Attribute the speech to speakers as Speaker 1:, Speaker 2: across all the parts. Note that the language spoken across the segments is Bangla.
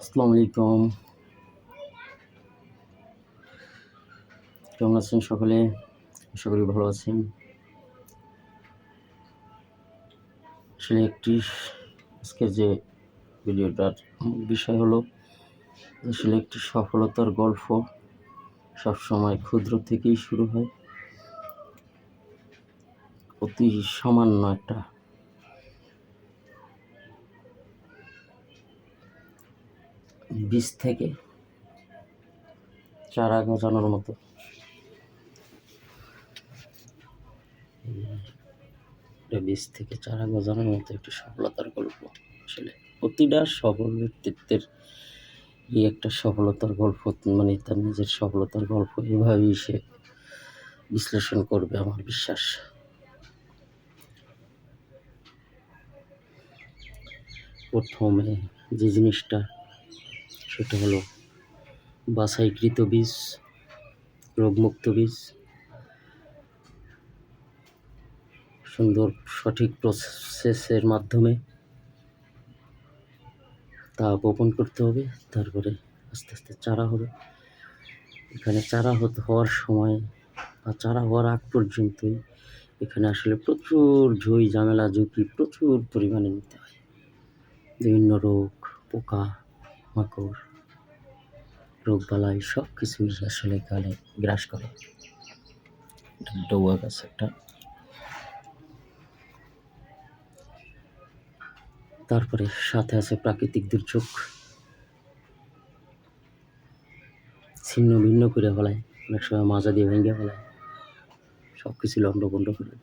Speaker 1: আসসালামু আলাইকুম। কেমন আছেন সকলে? করি ভালো আছেন। আসলে একটি আজকের যে ভিডিওটার বিষয় হলো, আসলে একটি সফলতার গল্প। সবসময় ক্ষুদ্র থেকেই শুরু হয়। অতি সামান্য একটা বীজ থেকে চারা গজানোর মতো। বীজ থেকে চারা গজানোর মতো একটি সফলতার গল্প। আসলে প্রতিটা সফল ব্যক্তিত্বের এই একটা সফলতার গল্প মানে তার নিজের সফলতার গল্প এভাবেই সে বিশ্লেষণ করবে আমার বিশ্বাস। প্রথমে যে জিনিসটা সেটা হলো বাছাইকৃত বীজ, রোগমুক্ত বীজ, সুন্দর সঠিক প্রসেসের মাধ্যমে তা বপন করতে হবে, তারপরে আস্তে আস্তে চারা হবে। এখানে চারা হওয়ার সময় বা চারা হওয়ার আগ পর্যন্তই এখানে আসলে প্রচুর ঝুঁই, ঝামেলা, ঝুঁকি প্রচুর পরিমাণে নিতে হয়। বিভিন্ন রোগ, পোকা, মাকড় রোগবালাই সব কিছুই আসলে এখানে গ্রাস করে। ডৌয়া গাছ একটা। তারপরে সাথে আছে প্রাকৃতিক দুর্যোগ। ছিন্ন ভিন্ন করে ফেলায়। অনেক সময় মাজা দিয়ে ভেঙে ফেলায়। সব কিছু লন্ডভন্ড করে।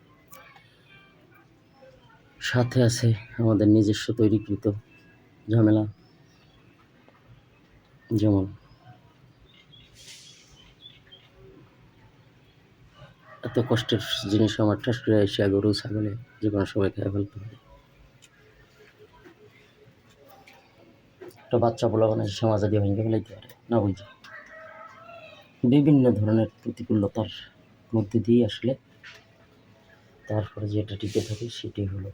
Speaker 1: সাথে আছে আমাদের নিজস্ব তৈরিকৃত ঝামেলা। যেমন এত কষ্টের জিনিস আমার ঠাস করে গরু, ছাগলে যে কোনো সময় খেয়ে ফেলতে পারে। একটা বাচ্চা বলা মানে সমাজে দিয়ে ভেঙে ফেলাইতে পারে, না বুঝি? বিভিন্ন ধরনের প্রতিকূলতার মধ্যে দিয়ে আসলে তারপরে যেটা টিকে থাকে সেটি হলো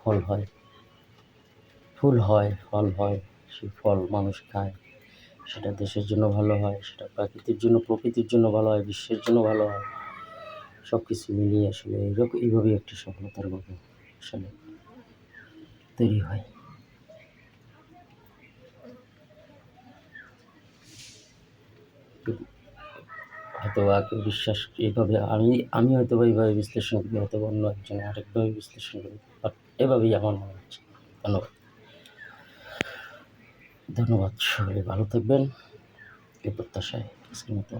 Speaker 1: ফল হয়। ফুল হয়, ফল হয়, সেই ফল মানুষ খায়। সেটা দেশের জন্য ভালো হয়, সেটা প্রাকৃতির জন্য, প্রকৃতির জন্য ভালো হয়, বিশ্বের জন্য ভালো হয়। সব কিছু মিলিয়ে আসলে এইরকম এইভাবেই একটি সফলতার গল্প আসলে তৈরি হয়। হয়তো কেউ বিশ্বাস এইভাবে আমি আমি হয়তো বা এইভাবে বিশ্লেষণ করি, হয়তো অন্য একজন আরেকভাবে বিশ্লেষণ করি বাট এভাবেই আমার মনে হচ্ছে। ধন্যবাদ। ধন্যবাদ সকলে, ভালো থাকবেন। এই প্রত্যাশায় আজকের মতো